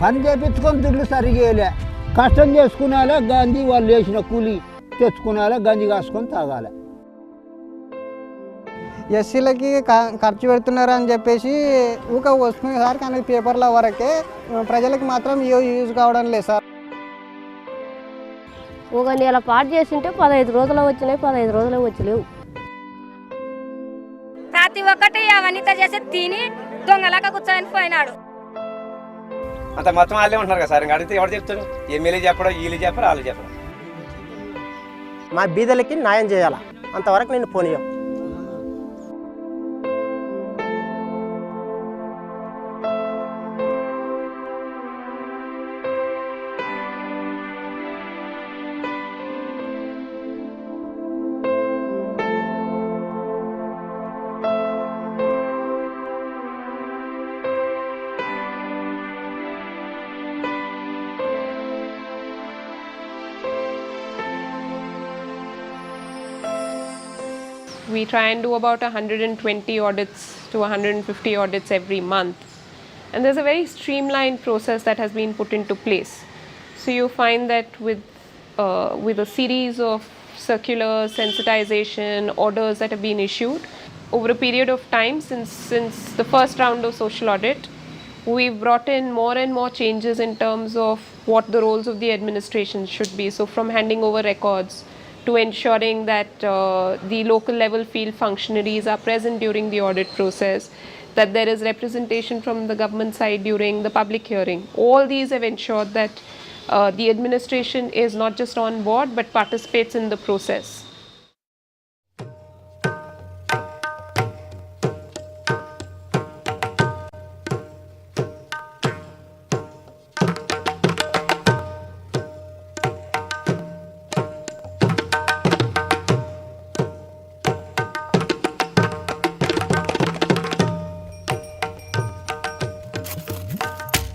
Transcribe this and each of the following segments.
పని చేపించుకొని దుడ్లు సరిగేయలే. కష్టం చేసుకునేలా గంజి వాళ్ళు వేసిన కూలి తెచ్చుకునేలా గంజి కాసుకొని తాగాలి. ఎస్సీలకి ఖర్చు పెడుతున్నారు అని చెప్పేసి ఊక వస్తుంది సార్ కానీ పేపర్ల వరకే ప్రజలకు మాత్రం యూజ్ కావడం లేదు సార్. ఒక నెల పాటు చేసింటే పదహైదు రోజులు వచ్చినాయి పదహైదు రోజులు వచ్చలేవు. ప్రతి ఒక్కటి అవన్నీతో చేసి తిని దొంగలాగా కూర్చొని పోయినాడు. అంత మొత్తం వాళ్ళే ఉంటున్నారు కదా సార్. ఇంకా అడిగితే ఎవరు చెప్తారు? ఎమ్మెల్యే చెప్పడం వీళ్ళు చెప్పరు వాళ్ళు చెప్పరు మా బీదలకి న్యాయం చేయాలా? అంతవరకు నేను పోనీయం. We try and do about 120 audits to 150 audits every month. And there's a very streamlined process that has been put into place. So you find that with, uh, with a series of circulars, sensitization, orders that have been issued over a period of time since, since the first round of social audit, we've brought in more and more changes in terms of what the roles of the administration should be. So, from handing over records to ensuring that uh, the local level field functionaries are present during the audit process, that there is representation from the government side during the public hearing. All these have ensured that uh, the administration is not just on board but participates in the process.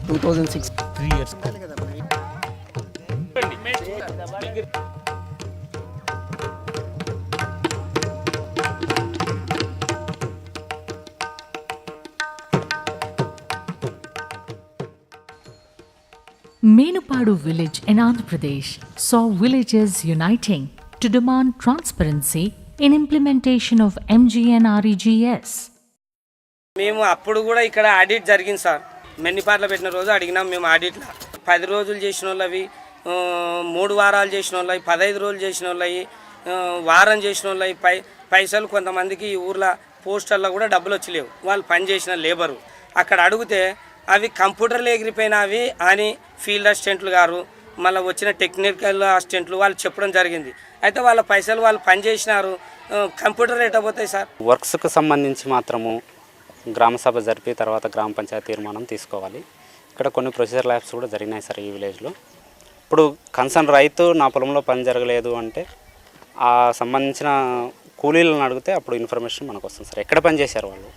Two thousand six Menupadu village in Andhra Pradesh saw villagers uniting to demand transparency in implementation of MGNREGS. మేము అప్పుడు కూడా ఇక్కడ audit జరిగింది sir మెన్నిపాట్ల పెట్టిన రోజు అడిగినాం మేము ఆడిట్లా. పది రోజులు చేసిన వాళ్ళవి మూడు వారాలు చేసిన వాళ్ళవి పదహైదు రోజులు చేసిన వాళ్ళవి వారం చేసిన వాళ్ళవి పై పైసలు కొంతమందికి ఈ ఊర్లో పోస్టర్లో కూడా డబ్బులు వచ్చలేవు వాళ్ళు పనిచేసిన లేబరు. అక్కడ అడిగితే అవి కంప్యూటర్లు ఎగిరిపోయినవి అని ఫీల్డ్ అసిస్టెంట్లు గారు మళ్ళీ వచ్చిన టెక్నికల్ అసిస్టెంట్లు వాళ్ళు చెప్పడం జరిగింది. అయితే వాళ్ళ పైసలు వాళ్ళు పనిచేసినారు కంప్యూటర్ ఎట్టబోతాయి సార్? వర్క్స్కి సంబంధించి మాత్రము గ్రామ సభ జరిపి తర్వాత గ్రామ పంచాయతీ తీర్మానం తీసుకోవాలి. ఇక్కడ కొన్ని ప్రొసీజర్ ల్యాబ్స్ కూడా జరిగినాయి సార్ ఈ విలేజ్లో. ఇప్పుడు కన్సర్న్ రైతు నా పొలంలో పని జరగలేదు అంటే ఆ సంబంధించిన కూలీలను అడిగితే అప్పుడు ఇన్ఫర్మేషన్ మనకు వస్తుంది సార్. ఎక్కడ పని చేశారు వాళ్ళు?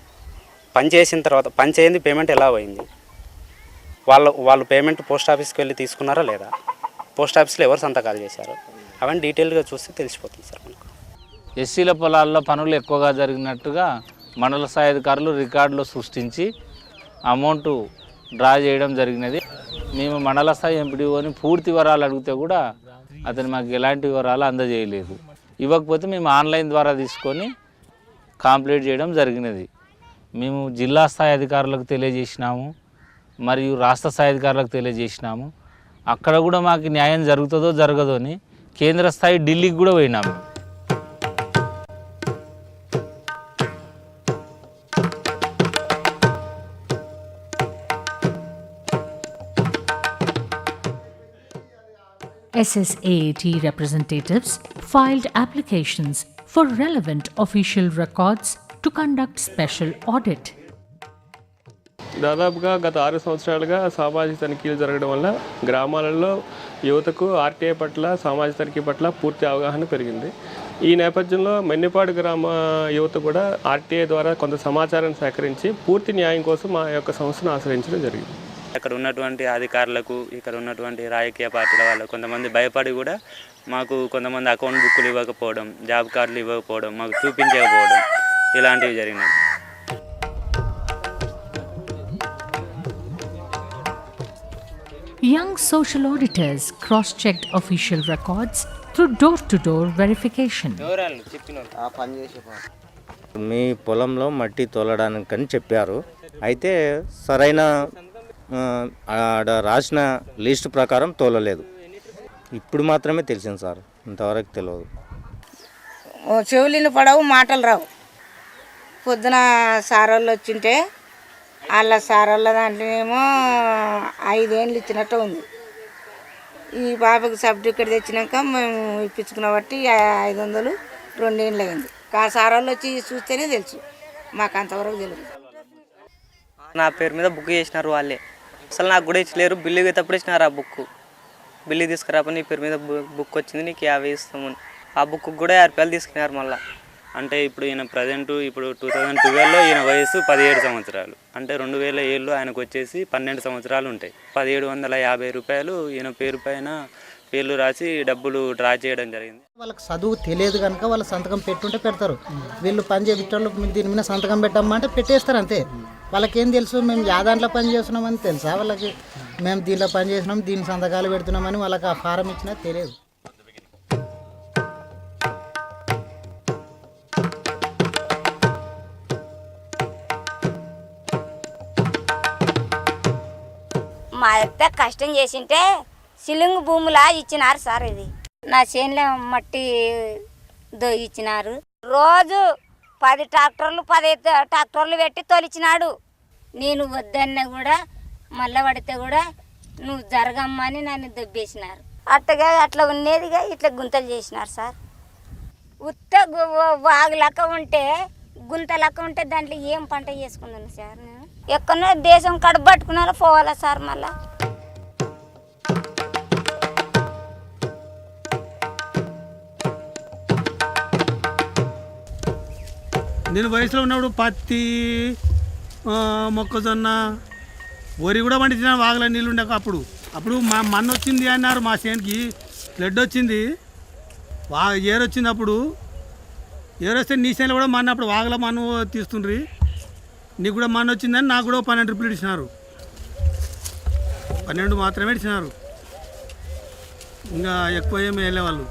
పని చేసిన తర్వాత పని పేమెంట్ ఎలా పోయింది? వాళ్ళు వాళ్ళు పేమెంట్ పోస్ట్ ఆఫీస్కి వెళ్ళి తీసుకున్నారా లేదా? పోస్ట్ ఆఫీస్లో ఎవరు సంతకాలు చేశారు? అవన్నీ డీటెయిల్గా చూస్తే తెలిసిపోతుంది సార్ మనకు. ఎస్సీల పొలాల్లో పనులు ఎక్కువగా జరిగినట్టుగా మండల స్థాయి అధికారులు రికార్డులు సృష్టించి అమౌంట్ డ్రా చేయడం జరిగినది. మేము మండల స్థాయి ఎంపీడీఓని పూర్తి వివరాలు అడిగితే కూడా అతను మాకు ఎలాంటి వివరాలు అందజేయలేదు. ఇవ్వకపోతే మేము ఆన్లైన్ ద్వారా తీసుకొని కంప్లీట్ చేయడం జరిగినది. మేము జిల్లా స్థాయి అధికారులకు తెలియజేసినాము మరియు రాష్ట్ర స్థాయి అధికారులకు తెలియజేసినాము. అక్కడ కూడా మాకు న్యాయం జరుగుతుందో జరగదో అని కేంద్ర స్థాయి ఢిల్లీకి కూడా పోయినాము. SSAAT representatives filed applications for relevant official records to conduct special audit. దాదాపుగా గత ఆరు సంవత్సరాలుగా సామాజిక తనిఖీలు జరగడం వల్ల గ్రామాలలో యువతకు ఆర్టీఐ పట్ల సామాజిక తనిఖీ పట్ల పూర్తి అవగాహన పెరిగింది ఈ నేపథ్యంలో మెన్నిపాడు గ్రామ యువత కూడా ఆర్టీఐ ద్వారా కొంత సమాచారాన్ని సేకరించి పూర్తి న్యాయం కోసం మా యొక్క సంస్థను ఆశ్రయించడం జరిగింది అక్కడ ఉన్నటువంటి అధికారులకు ఇక్కడ ఉన్నటువంటి రాజకీయ పార్టీల వాళ్ళు కొంతమంది భయపడి కూడా మాకు కొంతమంది అకౌంట్ బుక్కులు ఇవ్వకపోవడం జాబ్ కార్డులు ఇవ్వకపోవడం మాకు చూపించకపోవడం ఇలాంటివి జరిగినాయి. Young social auditors cross checked official records through door to door verification. మీ పొలంలో మట్టి తోలడానికని చెప్పారు. అయితే సరైన ఆడ రాసిన లిస్ట్ ప్రకారం తోలలేదు. ఇప్పుడు మాత్రమే తెలిసింది సార్. ఇంతవరకు తెలియదు చెవులిని పడవు మాటలు రావు. పొద్దున సారోళ్ళు వచ్చింటే వాళ్ళ సారోళ్ళ దాంట్లోనేమో ఐదేళ్ళు ఇచ్చినట్టు ఉంది. ఈ బాబుకి సర్టిఫికెట్ తెచ్చినాక మేము ఇప్పించుకున్న బట్టి ఐదు వందలు రెండేళ్ళు అయింది. ఆ సారోళ్ళు వచ్చి చూస్తేనే తెలుసు. మాకు అంతవరకు తెలియదు నా పేరు మీద బుక్ చేసినారు వాళ్ళే. అసలు నాకు కూడా ఇచ్చలేరు. బిల్లు ఎత్తప్పుడు ఇచ్చినారు ఆ బుక్ బిల్లు తీసుకురాపని నీ పేరు మీద బుక్ వచ్చింది నీకు యాభై ఇస్తామని. ఆ బుక్ కూడా యాభై రూపాయలు తీసుకున్నారు మళ్ళీ. అంటే ఇప్పుడు ఈయన ప్రజెంట్ ఇప్పుడు టూ థౌజండ్ ట్వెల్వ్లో ఈయన వయసు పదిహేడు సంవత్సరాలు. అంటే రెండు వేల ఏళ్ళు ఆయనకు వచ్చేసి పన్నెండు సంవత్సరాలు ఉంటాయి. పదిహేడు వందల యాభై రూపాయలు ఈయన పేరు పైన పేర్లు రాసి డబ్బులు డ్రా చేయడం జరిగింది. వాళ్ళకి చదువు తెలియదు కనుక వాళ్ళు సంతకం పెట్టుంటే పెడతారు. వీళ్ళు పని చేసేటోళ్ళు దీని మీద సంతకం పెట్టమ్మా అంటే పెట్టేస్తారు అంతే. వాళ్ళకేం తెలుసు? మేము యా దాంట్లో పని చేస్తున్నామని తెలుసా వాళ్ళకి? మేము దీంట్లో పని చేసినాం దీని సంతకాలు పెడుతున్నామని వాళ్ళకి ఆ ఫారం ఇచ్చినా తెలియదు. మా అత్త కష్టం చేసింటే సిలింగ్ భూములా ఇచ్చినారు సార్ ఇది. నా చేనులో మట్టి దో ఇచ్చినారు. రోజు పది ట్రాక్టర్లు పది ట్రాక్టర్లు పెట్టి తొలిచినాడు. నేను వద్దన్న కూడా మళ్ళా పడితే కూడా నువ్వు జరగమ్మని నన్ను దొబ్బేసినారు. అట్టగా అట్లా ఉన్నదిగా ఇట్లా గుంతలు చేసినారు సార్. ఉత్త గు- వాగు లెక్క ఉంటే గుంత లెక్క ఉంటే దాంట్లో ఏం పంట చేసుకుందాను సార్ నేను ఎక్కడో దేశం కడబట్టుకున్నారో పోవాలా సార్ మళ్ళా? నేను వయసులో ఉన్నప్పుడు పత్తి మొక్కజొన్న వరి కూడా పండించిన వాగల నీళ్ళు ఉండక అప్పుడు. అప్పుడు మా మన్ను వచ్చింది అన్నారు మా చేనికి బ్లడ్ వచ్చింది. వా ఏరు వచ్చింది అప్పుడు ఏరు వస్తే నీ చేనులో కూడా మన్ను అప్పుడు వాగల మన్ను తీస్తుండ్రి. నీకు కూడా మన్ను వచ్చిందని నాకు కూడా పన్నెండు రూపాయలు ఇచ్చినారు. పన్నెండు మాత్రమే ఇచ్చినారు. ఇంకా ఎక్కువ ఏమి వెళ్ళేవాళ్ళు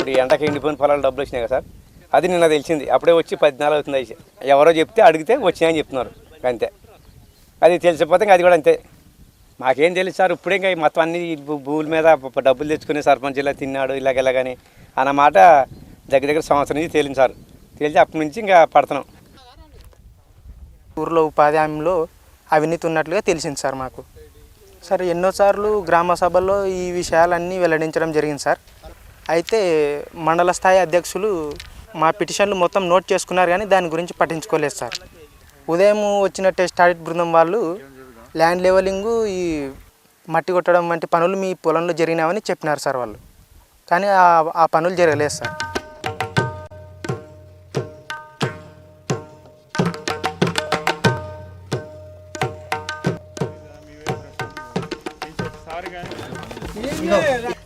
ఇప్పుడు ఎండకి ఎండిపోయిన పొలాలు డబ్బులు వచ్చినాయి కదా సార్? అది నిన్న తెలిసింది. అప్పుడే వచ్చి పద్నాలుగు అవుతుంది అయితే ఎవరో చెప్తే అడిగితే వచ్చినాయని చెప్తున్నారు. అంతే. అది తెలిసిపోతే ఇంకా అది కూడా అంతే. మాకేం తెలుసు సార్ ఇప్పుడే ఇంకా మొత్తం అన్ని భూమి భూముల మీద డబ్బులు తెచ్చుకుని సర్పంచ్ ఇలా తిన్నాడు ఇలాగ ఇలాగని అన్నమాట దగ్గర దగ్గర సంవత్సరం నుంచి తేలింది సార్. తేలిచి అప్పటి నుంచి ఇంకా పడుతున్నాం. ఊర్లో ఉపాధి హామీలో అవినీతి ఉన్నట్లుగా తెలిసింది సార్ మాకు. సార్ ఎన్నోసార్లు గ్రామ సభల్లో ఈ విషయాలన్నీ వెల్లడించడం జరిగింది సార్. అయితే మండల స్థాయి అధ్యక్షులు మా పిటిషన్లు మొత్తం నోట్ చేసుకున్నారు కానీ దాని గురించి పట్టించుకోలేదు సార్. ఉదయం వచ్చిన టెస్ట్ ఆడిట్ బృందం వాళ్ళు ల్యాండ్ లెవెలింగ్ ఈ మట్టి కొట్టడం వంటి పనులు మీ పొలంలో జరిగినావని చెప్పినారు సార్ వాళ్ళు. కానీ ఆ- పనులు జరగలేదు సార్.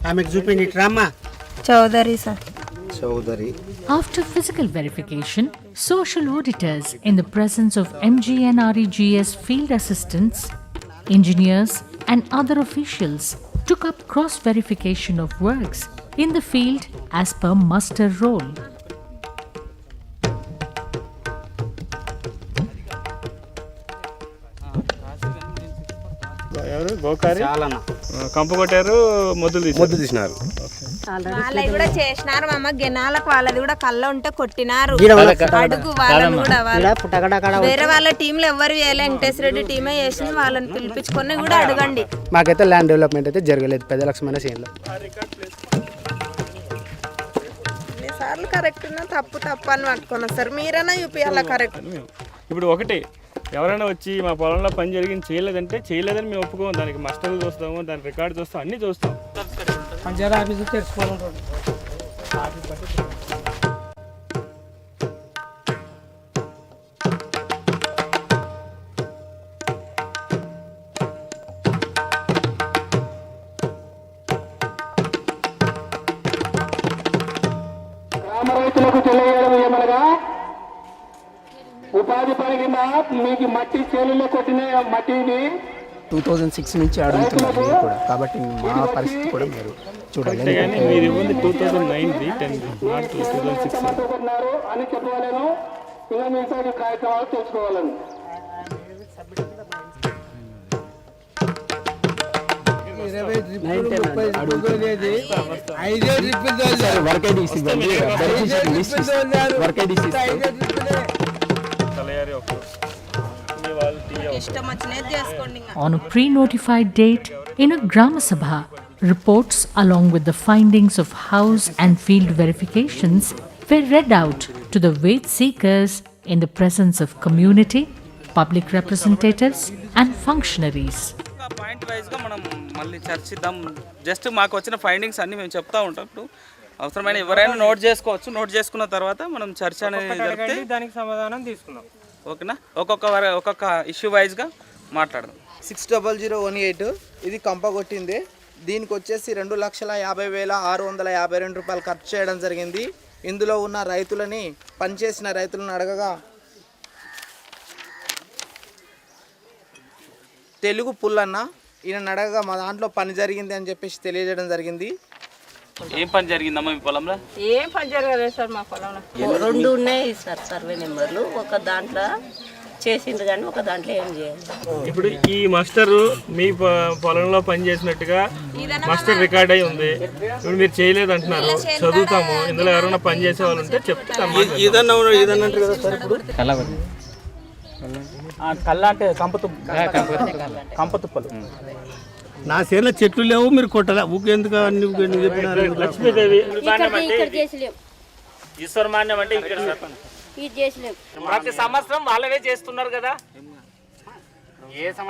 ఆమెకు చూపిండి రామ్మా. Chaudhary sir Chaudhary After physical verification, social auditors, in the presence of MGNREGS field assistants, engineers, and other officials, took up cross verification of works in the field as per muster roll. ఎవరు గోకారి కంప కొట్టారు మొద్దులు తీసి మొద్దు తీసినారు వాళ్ళవి కూడా చేసినారు మామ. గినాలకు వాళ్ళది కూడా కళ్ళ ఉంటే కొట్టినారు. అడుగు వాళ్ళని కూడా వాళ్ళు. వేరే వాళ్ళ టీంలో ఎవరు వేయాలి. వెంకటేశ్వర రెడ్డి టీమే వేసింది వాళ్ళని పిలిపించుకొని కూడా అడగండి. మాకైతే ల్యాండ్ డెవలప్మెంట్ అయితే జరగలేదు. పెద్ద లక్షమైన చేయంలో సార్లు కరెక్ట్ తప్పు తప్పు అని పట్టుకొని వస్తారు మీరైనా చూపించాలా కరెక్ట్ ఇప్పుడు ఒకటి. ఎవరైనా వచ్చి మా పొలంలో పని జరిగింది చేయలేదంటే చేయలేదని మేము ఒప్పుకోము. దానికి మస్టర్లు చూస్తాము దాని రికార్డు చూస్తాం అన్నీ చూస్తాం పంచాయతీ ఆఫీసు తెలుసుకోవాలి గ్రామ రైతులకు తెలియజేయడం ఉపాధి పని కింద మీకు మట్టి చేనులో కొట్టిన మట్టిని టూ థౌజండ్ సిక్స్ నుంచి అడుగుతున్నారు మీరు కూడా. కాబట్టి మా పరిస్థితి కూడా మీరు చూడాలి. కానీ మీరు ఇవ్వండి two thousand nine ten not two thousand six. అని చెప్పగలను ఇంకా మిగతా కార్యక్రమాలు తెలుసుకోవాలని వర్క్ ఐడీసీ వర్క్ ఐడీసీ తలయారి ఒక On a pre notified date, in a Grama Sabha, reports along with the findings of house and field verifications were read out to the wage seekers in the presence of community, public representatives, and functionaries. Point వైజ్గా మనం మళ్ళీ చర్చిద్దాం just మాకు వచ్చిన findings అన్ని మేము చెప్తా ఉంటాం ఇప్పుడు అవసరమైన ఎవరైనా నోట్ చేసుకోవచ్చు నోట్ చేసుకున్న తర్వాత మనం చర్చ అనేది జరిపితే దానికి సమాధానం తీసుకుందాం ఓకేనా? ఒక్కొక్క వర- ఒక్కొక్క ఇష్యూ వైజ్గా మాట్లాడదాం. Six double zero one eight ఇది కంప కొట్టింది. దీనికి వచ్చేసి రెండు లక్షల యాభై వేల ఆరు వందల యాభై రెండు రూపాయలు ఖర్చు చేయడం జరిగింది. ఇందులో ఉన్న రైతులని పనిచేసిన రైతులను అడగగా తెలుగు పుల్లన్న ఈయన అడగగా మా దాంట్లో పని జరిగింది అని చెప్పేసి తెలియజేయడం జరిగింది. ఏం పని జరిగిందమ్మా మీ పొలంలో? ఏం పని జరగలేదు సార్ మా పొలంలో. రెండు ఉన్నాయి సార్ సర్వే నెంబర్లు. ఒక దాంట్లో చేసిండ్రు కానీ ఒక దాంట్లో ఏం చేయాలి ఇప్పుడు ఈ మాస్టర్ మీ పొ- పొలంలో పని చేసినట్టుగా మాస్టర్ రికార్డ్ అయి ఉంది. ఇప్పుడు మీరు చేయలేదు అంటున్నారు. చదువుతాము. ఇందులో ఎవరైనా పని చేసే వాళ్ళు ఉంటే చెప్తే ఇదన్నా ఇదన్నా అంటారు కదా సార్ ఇప్పుడు? కళ్ళ అంటే కంపతు కంపతుప్పలు నా చేనులో చెట్లు లేవు మీరు కొట్టలే ఊకెందుకు అన్ని ఊకెందుకు చెప్పినారు? లక్ష్మీదేవి ఇక్కడ చేసలేం. ఈశ్వరమాన్యం అంటే ఇక్కడ ఇది చేసలేం. ప్రతి సంవత్సరం వాళ్ళనే చేస్తున్నారు కదా?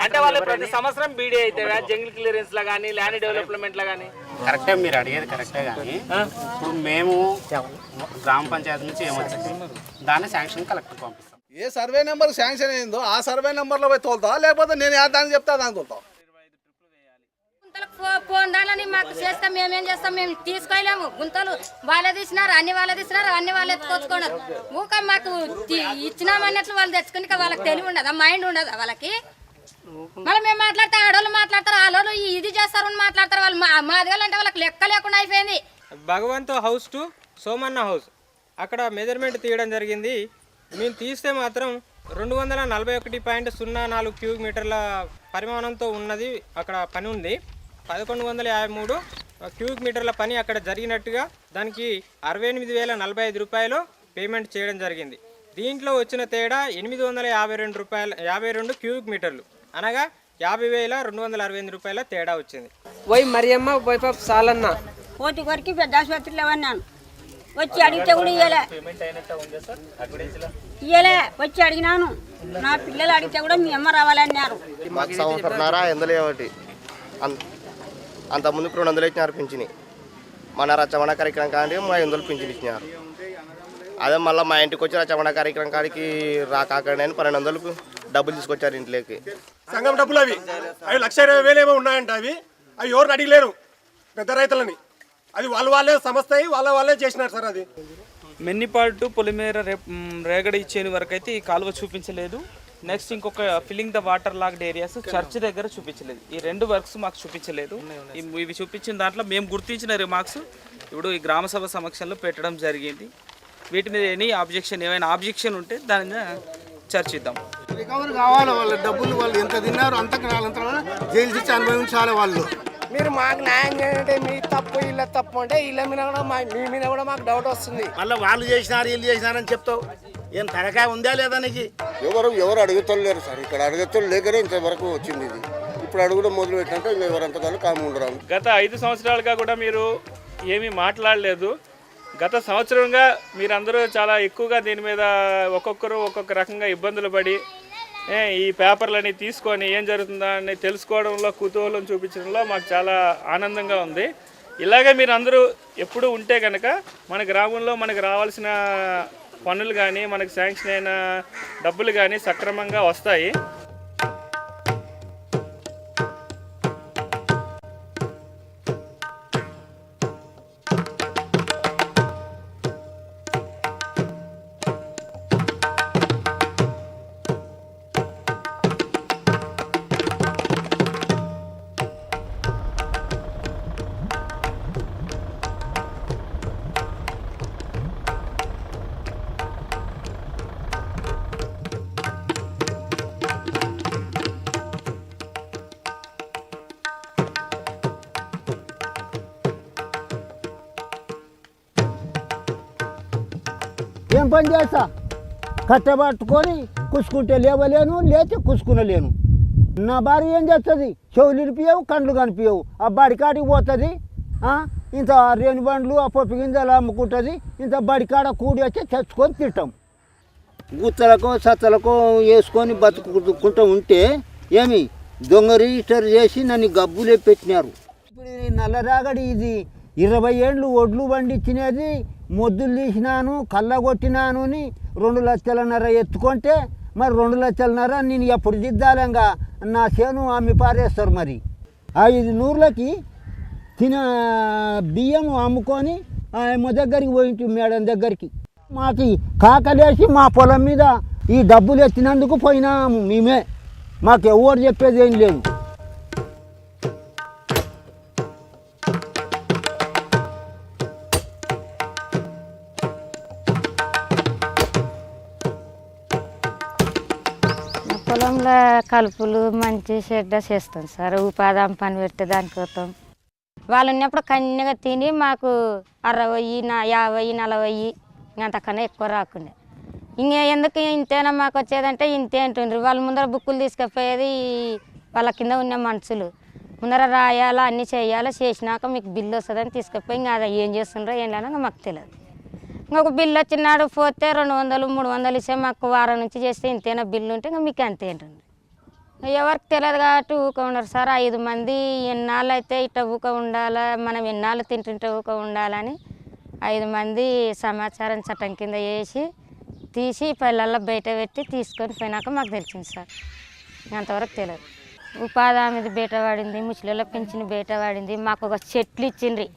అంటే వాళ్ళు ప్రతి సంవత్సరం బీడీ అవుతారా జంగిల్ క్లియరెన్స్ లా కానీ ల్యాండ్ డెవలప్మెంట్ లా కానీ కరెక్టే మీరు అడిగేది కరెక్టే కానీ ఇప్పుడు మేము గ్రామ పంచాయతీ నుంచి ఏమొచ్చింది? దాన్ని శాంక్షన్ కలెక్టర్ పంపిస్తాం. ఏ సర్వే నెంబర్ శాంక్షన్ అయిందో ఆ సర్వే నెంబర్లో పోయి తోలుతా లేకపోతే నేను ఏ దానికి చెప్తా దానికి తోలుతా పోండాలని మాకు చేస్తాం మేమేం చేస్తాం మేము తీసుకోలేము గుంతలు వాళ్ళే తీసినారు అన్ని వాళ్ళే తీసినారు అన్ని వాళ్ళు ఎత్తుకొచ్చుకున్నారు ఊక మాకు ఇచ్చినామన్నట్లు వాళ్ళు తెచ్చుకుని వాళ్ళకి తెలివి ఉండదా మైండ్ ఉండదా వాళ్ళకి? మళ్ళీ మేము మాట్లాడితే ఆడవాళ్ళు మాట్లాడతారు వాళ్ళు ఇది చేస్తారు అని మాట్లాడతారు వాళ్ళు మా మాది అంటే వాళ్ళకి లెక్క లేకుండా అయిపోయింది. Bhagwant house to Somanna house. అక్కడ మెజర్మెంట్ తీయడం జరిగింది. మేము తీస్తే మాత్రం రెండు వందల నలభై ఒకటి పాయింట్ సున్నా నాలుగు క్యూబిక్ మీటర్ల పరిమాణంతో ఉన్నది అక్కడ పని ఉంది. పదకొండు వందల యాభై మూడు క్యూబిక్ మీటర్ల పని అక్కడ జరిగినట్టుగా దానికి అరవై ఎనిమిది వేల నలభై ఐదు రూపాయలు పేమెంట్ చేయడం జరిగింది. దీంట్లో వచ్చిన తేడా ఎనిమిది వందల యాభై రెండు రూపాయల యాభై రెండు క్యూబిక్ మీటర్లు. అనగా యాభై వేల రెండు వందల అరవై ఎనిమిది రూపాయల తేడా వచ్చింది. పోయి మరియమ్మ పోయి పాప సాలన్న. కోటి కొరికి పెద్ద ఆసుపత్రిలో ఇవ్వన్నాను వచ్చి అడిగితే కూడా ఇయ్యలే. ఇయ్యలే వచ్చి అడిగినాను. నా పిల్లలు అడిగితే కూడా మీ అమ్మ రావాలన్నారు. మాకు సంవత్సరంన్నర ఎందులో ఒకటి. అన్- అంత ముందుకు రెండు వందలు ఇచ్చినారు పింఛని. మన రచమణ కార్యక్రమం కాడి మా ఎందులో పింఛన్ ఇచ్చినారు. అదే మళ్ళీ మా ఇంటికి వచ్చి రచమణ కార్యక్రమం కాడికి రాకాకండి అని పన్నెండు వందలకు డబ్బులు తీసుకొచ్చారు ఇంట్లోకి. సంఘం డబ్బులు అవి. అవి లక్ష ఇరవై వేలు ఏమో ఉన్నాయంట అవి. అవి ఎవరిని అడిగలేరు. పెద్ద రైతులని. అది వాళ్ళు వాళ్ళే సంస్థ అయ్యి వాళ్ళ వాళ్ళే చేసినారు సార్ అది. మెన్నిపాడు టు పొలిమేర రేగడి ఇచ్చేని వరకు అయితే ఈ కాలువ చూపించలేదు. నెక్స్ట్ ఇంకొక filling the water logged areas church దగ్గర చూపించలేదు. ఈ రెండు వర్క్స్ మాకు చూపించలేదు. ఇవి చూపించిన దాంట్లో మేము గుర్తించిన రిమార్క్స్ ఇప్పుడు ఈ గ్రామ సభ సమక్షంలో పెట్టడం జరిగింది. వీటి మీద ఎనీ ఆబ్జెక్షన్ ఏమైనా ఆబ్జెక్షన్ ఉంటే దాని మీద చర్చిద్దాం రికవర్ కావాలి వాళ్ళ డబ్బులు వాళ్ళు ఎంత తిన్నారు వాళ్ళంతా జైలు శిక్ష అనుభవించాలి వాళ్ళు. మీరు మాకు న్యాయం చేయండి మీ తప్పు వీళ్ళ తప్పు అంటే వీళ్ళ మీద కూడా మా మీ మీద కూడా మాకు డౌట్ వస్తుంది. మళ్ళీ వాళ్ళు చేసినారు వీళ్ళు చేసినారని చెప్తావు. ఏం తలకాయ ఉందా లేదా నీకు? ఎవరు ఎవరు అడుగుతలేరు సార్. ఇక్కడ అడుగుతలు లేకనే ఇంతవరకు వచ్చింది ఇది. ఇప్పుడు అడుగుడం మొదలు పెట్టినాక ఇంకా ఎవరంతకాలం కాము ఉండరు గత ఐదు సంవత్సరాలుగా కూడా మీరు ఏమీ మాట్లాడలేదు. గత సంవత్సరంగా మీరందరూ చాలా ఎక్కువగా దీని మీద ఒక్కొక్కరు ఒక్కొక్క రకంగా ఇబ్బందులు పడి ఏ, ఈ పేపర్లని తీసుకొని ఏం జరుగుతుందా అని తెలుసుకోవడంలో కుతూహలం చూపించడంలో మాకు చాలా ఆనందంగా ఉంది. ఇలాగే మీరు అందరూ ఎప్పుడు ఉంటే కనుక మన గ్రామంలో మనకు రావాల్సిన పనులు కానీ మనకు శాంక్షన్ అయిన డబ్బులు కానీ సక్రమంగా వస్తాయి. ఏం పని చేస్తా? కట్టబట్టుకొని కుసుకుంటే లేవలేను లేచి కుసుకునలేను. నా భార్య ఏం చేస్తుంది? చెవులు వినిపించవు కండ్లు కనిపించవు ఆ బడికాడికి పోతుంది ఇంత రేణు బండ్లు ఆ పప్పు గింజలు అమ్ముకుంటుంది ఇంత బడికాడ కూడి వచ్చి తెచ్చుకొని తింటాం. గుత్తలకో సత్తలకో వేసుకొని బతుకుంటూ ఉంటే ఏమి? దొంగ రిజిస్టర్ చేసి నన్ను గబ్బులే పెట్టినారు. ఇప్పుడు నల్లరాగడి ఇది ఇరవై ఏళ్ళు ఒడ్లు పండించినది మొద్దులు తీసినాను కళ్ళ కొట్టినాను అని రెండు లక్షలన్నర ఎత్తుకుంటే మరి రెండు లక్షలన్నర నేను ఎప్పుడు దిద్దాలంగా? నా చేను అమ్మి పారేస్తారు మరి. ఐదు నూరులకి తిన బియ్యం అమ్ముకొని ఆయమ్మ దగ్గరికి పోయింటి మేడం దగ్గరికి. మాకు కాకలేసి మా పొలం మీద ఈ డబ్బులు ఎత్తినందుకు పోయినాము మేమే. మాకు ఎవరు చెప్పేది ఏం లేదు. పొలంలో కలుపులు మంచి చెడ్డ చేస్తాం సార్. ఉపాధి పని పెడితే దానికోసం వాళ్ళు ఉన్నప్పుడు కన్యగా తిని మాకు అరవై నా యాభై నలభై అంతకన్నా ఎక్కువ రాకుండా. ఇంకా ఎందుకు ఇంతేనా మాకు వచ్చేదంటే ఇంతే అంటుండ్రు. వాళ్ళ ముందర బుక్కులు తీసుకుపోయేది వాళ్ళ కింద ఉన్న మనుషులు. ముందర రాయాలా అన్నీ చేయాలా చేసినాక మీకు బిల్లు వస్తుందని తీసుకుపోయి ఇంకా అది ఏం చేస్తుండ్రో ఏం లేదా మాకు తెలియదు. ఇంకొక బిల్లు వచ్చినాడు పోతే రెండు వందలు మూడు వందలు ఇస్తే మాకు వారం నుంచి చేస్తే ఇంతేనా బిల్లు ఉంటే ఇంకా మీకు అంతే ఎవరికి తెలియదు కాబట్టి ఊక ఉండరు. సార్ ఐదు మంది ఎన్నాళ్ళు అయితే ఇట్ట ఊక ఉండాలా మనం ఎన్నాళ్ళు తింటుంటే ఊక ఉండాలని ఐదు మంది సమాచారం చట్టం కింద వేసి తీసి పల్లెల్లో బయట పెట్టి తీసుకొని పోయినాక మాకు తెలిసింది సార్. అంతవరకు తెలియదు. ఉపాధి హామీది బయట పడింది ముసలిళ్ళ పెంచిన బయట పడింది మాకు ఒక చెట్లు ఇచ్చిండ్రి.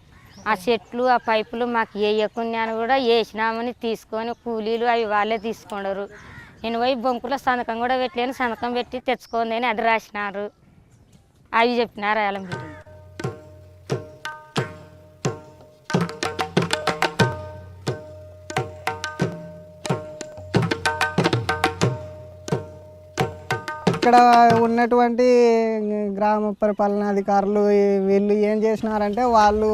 ఆ చెట్లు ఆ పైపులు మాకు వేయకుండా కూడా వేసినామని తీసుకొని కూలీలు అవి వాళ్ళే తీసుకున్నారు నేను పోయి బొంకులో సంతకం కూడా పెట్టలేను సంతకం పెట్టి తెచ్చుకోండి అని అది రాసినారు. అవి చెప్పినారు అలా ఇక్కడ ఉన్నటువంటి గ్రామ పరిపాలనాధికారులు అధికారులు వీళ్ళు ఏం చేసినారంటే వాళ్ళు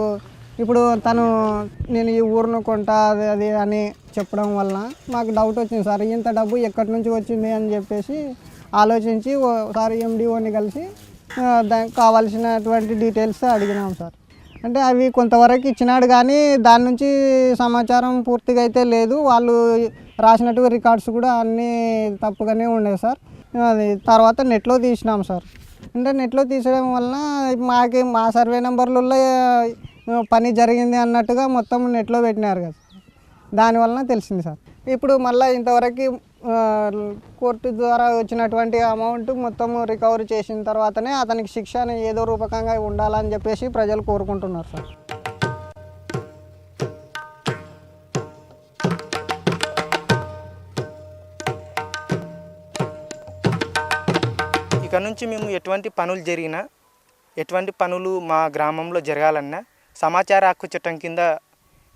ఇప్పుడు తను నేను ఈ ఊరును కొంటా అది అది అని చెప్పడం వలన మాకు డౌట్ వచ్చింది. సార్ ఇంత డబ్బు ఎక్కడి నుంచి వచ్చింది? అని చెప్పేసి ఆలోచించి ఒకసారి ఎండిఓని కలిసి దానికి కావాల్సినటువంటి డీటెయిల్స్ అడిగినాం సార్. అంటే అవి కొంతవరకు ఇచ్చినాడు కానీ దాని నుంచి సమాచారం పూర్తిగా అయితే లేదు. వాళ్ళు రాసినట్టు రికార్డ్స్ కూడా అన్నీ తప్పుగానే ఉన్నాయి సార్. అది తర్వాత నెట్లో తీసినాం సార్. అంటే నెట్లో తీసడం వలన మాకి మా సర్వే నెంబర్లలో పని జరిగింది అన్నట్టుగా మొత్తం నెట్లో పెట్టినారు కదా. దానివలన తెలిసింది సార్. ఇప్పుడు మళ్ళీ ఇంతవరకు కోర్టు ద్వారా వచ్చినటువంటి అమౌంట్ మొత్తం రికవరీ చేసిన తర్వాతనే అతనికి శిక్ష ఏదో రూపకంగా ఉండాలని చెప్పేసి ప్రజలు కోరుకుంటున్నారు సార్. ఇక నుంచి మేము ఎటువంటి పనులు జరిగినా ఎటువంటి పనులు మా గ్రామంలో జరగాలన్నా సమాచార హక్కు చట్టం కింద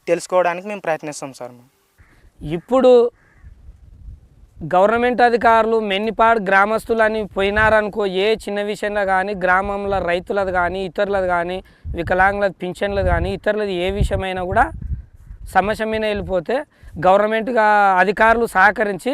తెలుసుకోవడానికి మేము ప్రయత్నిస్తాం సార్ మేము. ఇప్పుడు గవర్నమెంట్ అధికారులు మెన్నిపాడు గ్రామస్తులని పోయినారనుకో ఏ చిన్న విషయంలో కానీ గ్రామంలో రైతులది కానీ ఇతరులది కానీ వికలాంగులది పింఛన్లది కానీ ఇతరులది ఏ విషయమైనా కూడా సమస్య మీద వెళ్ళిపోతే గవర్నమెంట్గా అధికారులు సహకరించి